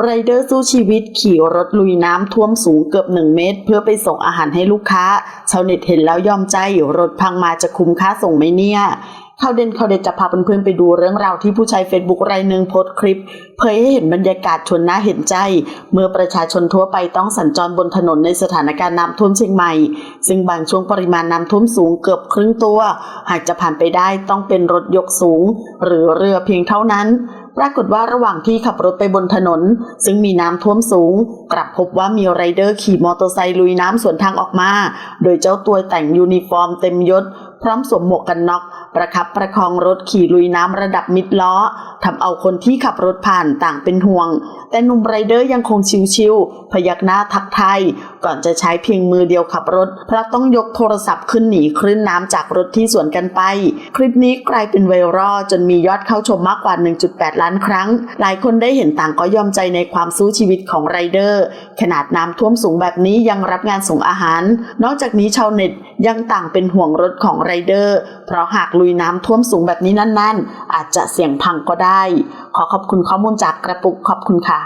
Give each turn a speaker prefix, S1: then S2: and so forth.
S1: ไรเดอร์สู้ชีวิตขี่รถลุยน้ำท่วมสูงเกือบหนึ่งเมตร เพื่อไปส่งอาหารให้ลูกค้า ชาวเน็ตเห็นแล้วยอมใจรถพังมาจะคุ้มค่าส่งไหมเนี่ย ข่าวเด่นข่าวเด็ดจะพาเพื่อนๆไปดูเรื่องราวที่ผู้ใช้เฟซบุ๊กรายหนึ่งโพสต์คลิป เผยให้เห็นบรรยากาศชวนน่าเห็นใจ เมื่อประชาชนทั่วไปต้องสัญจรบนถนนในสถานการณ์น้ำท่วมเชียงใหม่ ซึ่งบางช่วงปริมาณน้ำท่วมสูงเกือบครึ่งตัว หากจะผ่านไปได้ต้องเป็นรถยกสูง หรือเรือเพียงเท่านั้นปรากฏว่าระหว่างที่ขับรถไปบนถนน ซึ่งมีน้ำท่วมสูง กลับพบว่ามีไรเดอร์ขี่มอเตอร์ไซค์ลุยน้ำสวนทางออกมา โดยเจ้าตัวแต่งยูนิฟอร์มเต็มยศ พร้อมสวมหมวกกันน็อก ประคับประคองรถขี่ลุยน้ำระดับมิดล้อทำเอาคนที่ขับรถผ่านต่างเป็นห่วง แต่หนุ่มไรเดอร์ยังคงชิวๆพยักหน้าทักทายก่อนจะใช้เพียงมือเดียวขับรถ เพราะต้องยกโทรศัพท์ขึ้นหนีคลื่นน้ำจากรถที่สวนกันไป คลิปนี้กลายเป็นไวรัลจนมียอดเข้าชมมากกว่า 1.8 ล้านครั้ง หลายคนได้เห็นต่างก็ยอมใจในความสู้ชีวิตของไรเดอร์ ขนาดน้ำท่วมสูงแบบนี้ยังรับงานส่งอาหาร นอกจากนี้ชาวเน็ตยังต่างเป็นห่วงรถของไรเดอร์ เพราะหากลุยน้ำท่วมสูงแบบนี้นั่น ๆ อาจจะเสี่ยงพังก็ได้ ขอขอบคุณข้อมูลจากกระปุกขอบคุณค่ะ